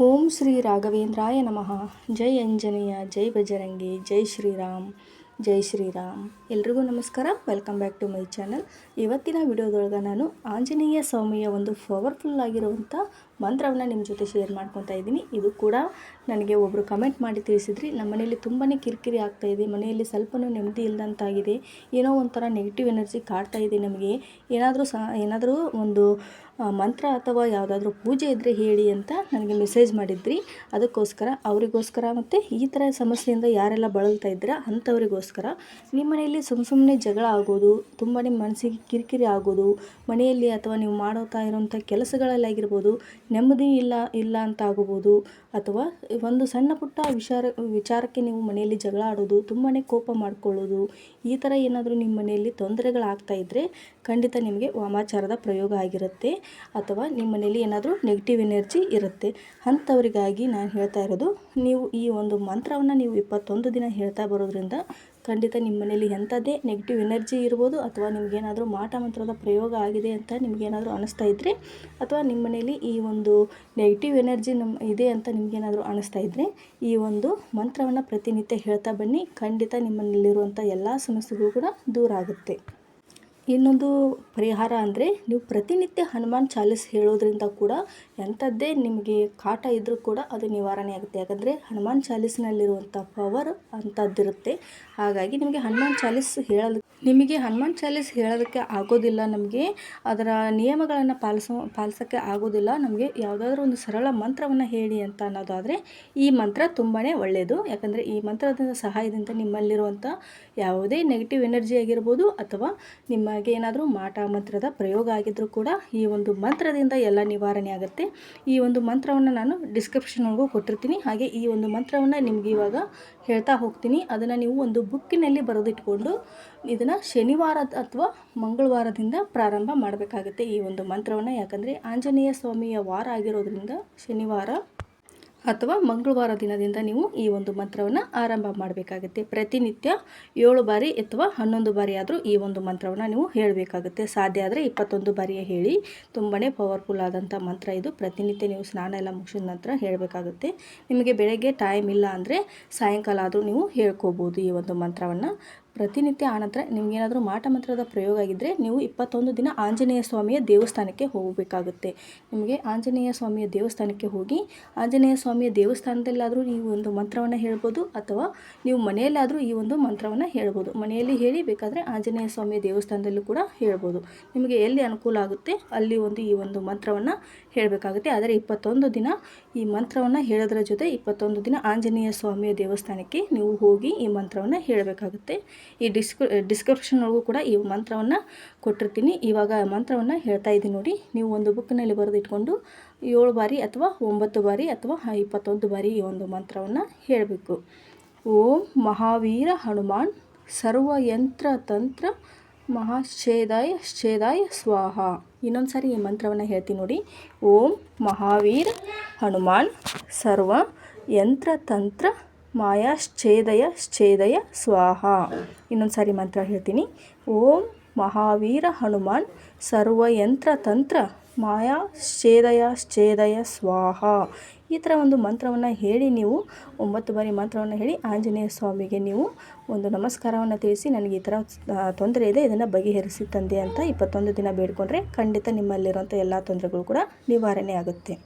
ಓಂ ಶ್ರೀ ರಾಘವೇಂದ್ರಾಯ ನಮಃ. ಜೈ ಅಂಜನೇಯ ಜೈ ಬಜರಂಗಿ ಜೈ ಶ್ರೀರಾಮ್ ಜೈ ಶ್ರೀರಾಮ್. ಎಲ್ರಿಗೂ ನಮಸ್ಕಾರ. Welcome back to my channel ಇವತ್ತಿನ ವಿಡಿಯೋದೊಳಗೆ ನಾನು ಆಂಜನೇಯ ಸ್ವಾಮಿಯ ಒಂದು ಪವರ್ಫುಲ್ ಆಗಿರುವಂಥ ಮಂತ್ರವನ್ನು ನಿಮ್ಮ ಜೊತೆ ಶೇರ್ ಮಾಡ್ಕೊತಾ ಇದ್ದೀನಿ. ಇದು ಕೂಡ ನನಗೆ ಒಬ್ಬರು ಕಮೆಂಟ್ ಮಾಡಿ ತಿಳಿಸಿದ್ರಿ. ನಮ್ಮ ಮನೆಯಲ್ಲಿ ತುಂಬಾ ಕಿರಿಕಿರಿ ಆಗ್ತಾ ಇದೆ. ಮನೆಯಲ್ಲಿ ಸ್ವಲ್ಪನೂ ನೆಮ್ಮದಿ ಇಲ್ಲದಂತಾಗಿದೆ ಏನೋ ಒಂಥರ ನೆಗೆಟಿವ್ ಎನರ್ಜಿ ಕಾಡ್ತಾ ಇದೆ ನಮಗೆ. ಏನಾದರೂ ಸಹ, ಏನಾದರೂ ಒಂದು ಮಂತ್ರ ಅಥವಾ ಯಾವುದಾದ್ರೂ ಪೂಜೆ ಇದ್ದರೆ ಹೇಳಿ ಅಂತ ನನಗೆ ಮೆಸೇಜ್ ಮಾಡಿದ್ರಿ. ಅದಕ್ಕೋಸ್ಕರ ಅವರಿಗೋಸ್ಕರ ಮತ್ತು ಈ ಥರ ಸಮಸ್ಯೆಯಿಂದ ಯಾರೆಲ್ಲ ಬಳಲ್ತಾ ಇದ್ದೀರಾ ಅಂಥವರಿಗೋಸ್ಕರ ನಿಮ್ಮ ಮನೆಯಲ್ಲಿ ಸುಮ್ ಸುಮ್ಮನೆ ಜಗಳ ಆಗೋದು ತುಂಬಾ ಮನಸ್ಸಿಗೆ ಕಿರಿಕಿರಿ ಆಗೋದು, ಮನೆಯಲ್ಲಿ ಅಥವಾ ನೀವು ಮಾಡೋತಾ ಇರೋಂಥ ಕೆಲಸಗಳಲ್ಲಾಗಿರ್ಬೋದು ನೆಮ್ಮದಿ ಇಲ್ಲ ಇಲ್ಲ ಅಂತ ಆಗಬಹುದು ಅಥವಾ ಒಂದು ಸಣ್ಣ ಪುಟ್ಟ ವಿಚಾರ ವಿಚಾರಕ್ಕೆ ನೀವು ಮನೆಯಲ್ಲಿ ಜಗಳ ಆಡೋದು ತುಂಬಾ ಕೋಪ ಮಾಡ್ಕೊಳ್ಳೋದು, ಈ ಥರ ಏನಾದರೂ ನಿಮ್ಮ ಮನೆಯಲ್ಲಿ ತೊಂದರೆಗಳಾಗ್ತಾ ಇದ್ದರೆ ಖಂಡಿತ ನಿಮಗೆ ವಾಮಾಚಾರದ ಪ್ರಯೋಗ ಆಗಿರುತ್ತೆ. ಅಥವಾ ನಿಮ್ಮ ಮನೆಯಲ್ಲಿ ಏನಾದರೂ ನೆಗೆಟಿವ್ ಎನರ್ಜಿ ಇರುತ್ತೆ. ಅಂಥವರಿಗಾಗಿ ನಾನು ಹೇಳ್ತಾ ಇರೋದು, ನೀವು ಈ ಒಂದು ಮಂತ್ರವನ್ನು ನೀವು ಇಪ್ಪತ್ತೊಂದು ದಿನ ಹೇಳ್ತಾ ಬರೋದ್ರಿಂದ ಖಂಡಿತ ನಿಮ್ಮ ಮನೇಲಿ ಎಂಥದ್ದೇ ನೆಗೆಟಿವ್ ಎನರ್ಜಿ ಇರ್ಬೋದು ಅಥವಾ ನಿಮಗೇನಾದರೂ ಮಾಟ ಮಂತ್ರದ ಪ್ರಯೋಗ ಆಗಿದೆ ಅಂತ ನಿಮಗೇನಾದರೂ ಅನಿಸ್ತಾ ಇದ್ದರೆ ಅಥವಾ ನಿಮ್ಮ ಮನೇಲಿ ಈ ಒಂದು ನೆಗೆಟಿವ್ ಎನರ್ಜಿ ನಮ್ಮ ಇದೆ ಅಂತ ನಿಮಗೇನಾದರೂ ಅನಿಸ್ತಾ ಇದ್ದರೆ ಈ ಒಂದು ಮಂತ್ರವನ್ನು ಪ್ರತಿನಿತ್ಯ ಹೇಳ್ತಾ ಬನ್ನಿ. ಖಂಡಿತ ನಿಮ್ಮಲ್ಲಿರುವಂಥ ಎಲ್ಲ ಸಮಸ್ಯೆಗಳು ಕೂಡ ದೂರ ಆಗುತ್ತೆ. ಇನ್ನೊಂದು ಪರಿಹಾರ ಅಂದರೆ ನೀವು ಪ್ರತಿನಿತ್ಯ ಹನುಮಾನ್ ಚಾಲಿಸ್ ಹೇಳೋದ್ರಿಂದ ಕೂಡ ಎಂಥದ್ದೇ ನಿಮಗೆ ಕಾಟ ಇದ್ದರೂ ಕೂಡ ಅದು ನಿವಾರಣೆ ಆಗುತ್ತೆ. ಯಾಕಂದರೆ ಹನುಮಾನ್ ಚಾಲಿಸ್ನಲ್ಲಿರುವಂಥ ಪವರ್ ಅಂಥದ್ದಿರುತ್ತೆ. ಹಾಗಾಗಿ ನಿಮಗೆ ಹನುಮಾನ್ ಚಾಲಿಸ್ ಹೇಳೋದು ನಿಮಗೆ ಹನುಮಾನ್ ಚಾಲಿಸ್ ಹೇಳೋದಕ್ಕೆ ಆಗೋದಿಲ್ಲ ನಮಗೆ, ಅದರ ನಿಯಮಗಳನ್ನು ಪಾಲಿಸೋ, ಪಾಲಿಸೋಕ್ಕೆ ಆಗೋದಿಲ್ಲ. ನಮಗೆ ಯಾವುದಾದ್ರೂ ಒಂದು ಸರಳ ಮಂತ್ರವನ್ನು ಹೇಳಿ ಅಂತ ಅನ್ನೋದಾದರೆ ಈ ಮಂತ್ರ ತುಂಬಾ ಒಳ್ಳೆಯದು ಯಾಕಂದರೆ ಈ ಮಂತ್ರದ ಸಹಾಯದಿಂದ ನಿಮ್ಮಲ್ಲಿರುವಂಥ ಯಾವುದೇ ನೆಗೆಟಿವ್ ಎನರ್ಜಿ ಆಗಿರ್ಬೋದು ಅಥವಾ ನಿಮಗೆ ಏನಾದರೂ ಮಾಟ ಮಂತ್ರದ ಪ್ರಯೋಗ ಆಗಿದ್ದರೂ ಕೂಡ ಈ ಒಂದು ಮಂತ್ರದಿಂದ ಎಲ್ಲ ನಿವಾರಣೆ ಆಗುತ್ತೆ. ಈ ಒಂದು ಮಂತ್ರವನ್ನು ನಾನು ಡಿಸ್ಕ್ರಿಪ್ಷನ್ಗೂ ಕೊಟ್ಟಿರ್ತೀನಿ. ಹಾಗೆ ಈ ಒಂದು ಮಂತ್ರವನ್ನು ನಿಮ್ಗೆ ಇವಾಗ ಹೇಳ್ತಾ ಹೋಗ್ತೀನಿ. ಅದನ್ನು ನೀವು ಒಂದು ಬುಕ್ಕಿನಲ್ಲಿ ಬರೆದಿಟ್ಕೊಂಡು ಇದನ್ನು ಶನಿವಾರ ಅಥವಾ ಮಂಗಳವಾರದಿಂದ ಪ್ರಾರಂಭ ಮಾಡಬೇಕಾಗುತ್ತೆ ಈ ಒಂದು ಮಂತ್ರವನ್ನು. ಯಾಕಂದರೆ ಆಂಜನೇಯ ಸ್ವಾಮಿಯ ವಾರ ಆಗಿರೋದ್ರಿಂದ ಶನಿವಾರ ಅಥವಾ ಮಂಗಳವಾರ ದಿನದಿಂದ ನೀವು ಈ ಒಂದು ಮಂತ್ರವನ್ನು ಆರಂಭ ಮಾಡಬೇಕಾಗುತ್ತೆ. ಪ್ರತಿನಿತ್ಯ ಏಳು ಬಾರಿ ಅಥವಾ ಹನ್ನೊಂದು ಬಾರಿ ಆದರೂ ಈ ಒಂದು ಮಂತ್ರವನ್ನು ನೀವು ಹೇಳಬೇಕಾಗುತ್ತೆ. ಸಾಧ್ಯ ಆದರೆ ಇಪ್ಪತ್ತೊಂದು ಬಾರಿಯೇ ಹೇಳಿ. ತುಂಬಾ ಪವರ್ಫುಲ್ ಆದಂಥ ಮಂತ್ರ ಇದು. ಪ್ರತಿನಿತ್ಯ ನೀವು ಸ್ನಾನ ಎಲ್ಲ ಮುಗಿಸಿದ ನಂತರ ಹೇಳಬೇಕಾಗುತ್ತೆ. ನಿಮಗೆ ಬೆಳಗ್ಗೆ ಟೈಮ್ ಇಲ್ಲ ಅಂದರೆ ಸಾಯಂಕಾಲ ಆದರೂ ನೀವು ಹೇಳ್ಕೋಬೋದು ಈ ಒಂದು ಮಂತ್ರವನ್ನು. ಪ್ರತಿನಿತ್ಯ ಆನಂತರ ನಿಮಗೇನಾದರೂ ಮಾಟ ಮಂತ್ರದ ಪ್ರಯೋಗ ಆಗಿದ್ದರೆ ನೀವು ಇಪ್ಪತ್ತೊಂದು ದಿನ ಆಂಜನೇಯ ಸ್ವಾಮಿಯ ದೇವಸ್ಥಾನಕ್ಕೆ ಹೋಗಬೇಕಾಗುತ್ತೆ. ನಿಮಗೆ ಆಂಜನೇಯ ಸ್ವಾಮಿಯ ದೇವಸ್ಥಾನಕ್ಕೆ ಹೋಗಿ, ಆಂಜನೇಯ ಸ್ವಾಮಿಯ ದೇವಸ್ಥಾನದಲ್ಲಾದರೂ ನೀವು ಒಂದು ಮಂತ್ರವನ್ನು ಹೇಳ್ಬೋದು ಅಥವಾ ನೀವು ಮನೆಯಲ್ಲಾದರೂ ಈ ಒಂದು ಮಂತ್ರವನ್ನು ಹೇಳ್ಬೋದು. ಮನೆಯಲ್ಲಿ ಹೇಳಿ ಬೇಕಾದರೆ ಆಂಜನೇಯ ಸ್ವಾಮಿಯ ದೇವಸ್ಥಾನದಲ್ಲೂ ಕೂಡ ಹೇಳ್ಬೋದು. ನಿಮಗೆ ಎಲ್ಲಿ ಅನುಕೂಲ ಆಗುತ್ತೆ ಅಲ್ಲಿ ಒಂದು ಈ ಒಂದು ಮಂತ್ರವನ್ನು ಹೇಳಬೇಕಾಗುತ್ತೆ. ಆದರೆ ಇಪ್ಪತ್ತೊಂದು ದಿನ ಈ ಮಂತ್ರವನ್ನು ಹೇಳೋದ್ರ ಜೊತೆ ಇಪ್ಪತ್ತೊಂದು ದಿನ ಆಂಜನೇಯ ಸ್ವಾಮಿಯ ದೇವಸ್ಥಾನಕ್ಕೆ ನೀವು ಹೋಗಿ ಈ ಮಂತ್ರವನ್ನು ಹೇಳಬೇಕಾಗುತ್ತೆ. ಈ ಡಿಸ್ಕ್ರಿ ಡಿಸ್ಕ್ರಿಪ್ಷನ್ ಒಳಗೂ ಕೂಡ ಈ ಮಂತ್ರವನ್ನು ಕೊಟ್ಟಿರ್ತೀನಿ. ಇವಾಗ ಮಂತ್ರವನ್ನು ಹೇಳ್ತಾ ಇದ್ದೀನಿ ನೋಡಿ. ನೀವು ಒಂದು ಬುಕ್ನಲ್ಲಿ ಬರೆದಿಟ್ಕೊಂಡು ಏಳು ಬಾರಿ ಅಥವಾ ಒಂಬತ್ತು ಬಾರಿ ಅಥವಾ ಇಪ್ಪತ್ತೊಂದು ಬಾರಿ ಈ ಒಂದು ಮಂತ್ರವನ್ನು ಹೇಳಬೇಕು. ಓಂ ಮಹಾವೀರ ಹನುಮಾನ್ ಸರ್ವಯಂತ್ರ ತಂತ್ರ ಮಹಾಶ್ಚೇದಾಯ ಶ್ಚೇದಾಯ ಸ್ವಾಹ. ಇನ್ನೊಂದು ಸಾರಿ ಈ ಮಂತ್ರವನ್ನು ಹೇಳ್ತೀನಿ ನೋಡಿ. ಓಂ ಮಹಾವೀರ ಹನುಮಾನ್ ಸರ್ವ ಯಂತ್ರ ತಂತ್ರ ಮಾಯಾಶ್ಚೇದಯ ಶ್ಚೇದಯ ಸ್ವಾಹ. ಇನ್ನೊಂದು ಸಾರಿ ಮಂತ್ರ ಹೇಳ್ತೀನಿ. ಓಂ ಮಹಾವೀರ ಹನುಮಾನ್ ಸರ್ವಯಂತ್ರ ತಂತ್ರ ಮಾಯಾ ಶ್ಚೇದಯ ಶ್ಚೇದಯ ಸ್ವಾಹ. ಈ ಥರ ಒಂದು ಮಂತ್ರವನ್ನು ಹೇಳಿ ನೀವು, ಒಂಬತ್ತು ಬಾರಿ ಮಂತ್ರವನ್ನು ಹೇಳಿ ಆಂಜನೇಯ ಸ್ವಾಮಿಗೆ ನೀವು ಒಂದು ನಮಸ್ಕಾರವನ್ನು ತಿಳಿಸಿ, ನನಗೆ ಈ ಥರ ತೊಂದರೆ ಇದೆ, ಇದನ್ನು ಬಗೆಹರಿಸಿ ತಂದೆ ಅಂತ ಇಪ್ಪತ್ತೊಂದು ದಿನ ಬೇಡ್ಕೊಂಡ್ರೆ ಖಂಡಿತ ನಿಮ್ಮಲ್ಲಿರುವಂಥ ಎಲ್ಲ ತೊಂದರೆಗಳು ಕೂಡ ನಿವಾರಣೆ ಆಗುತ್ತೆ.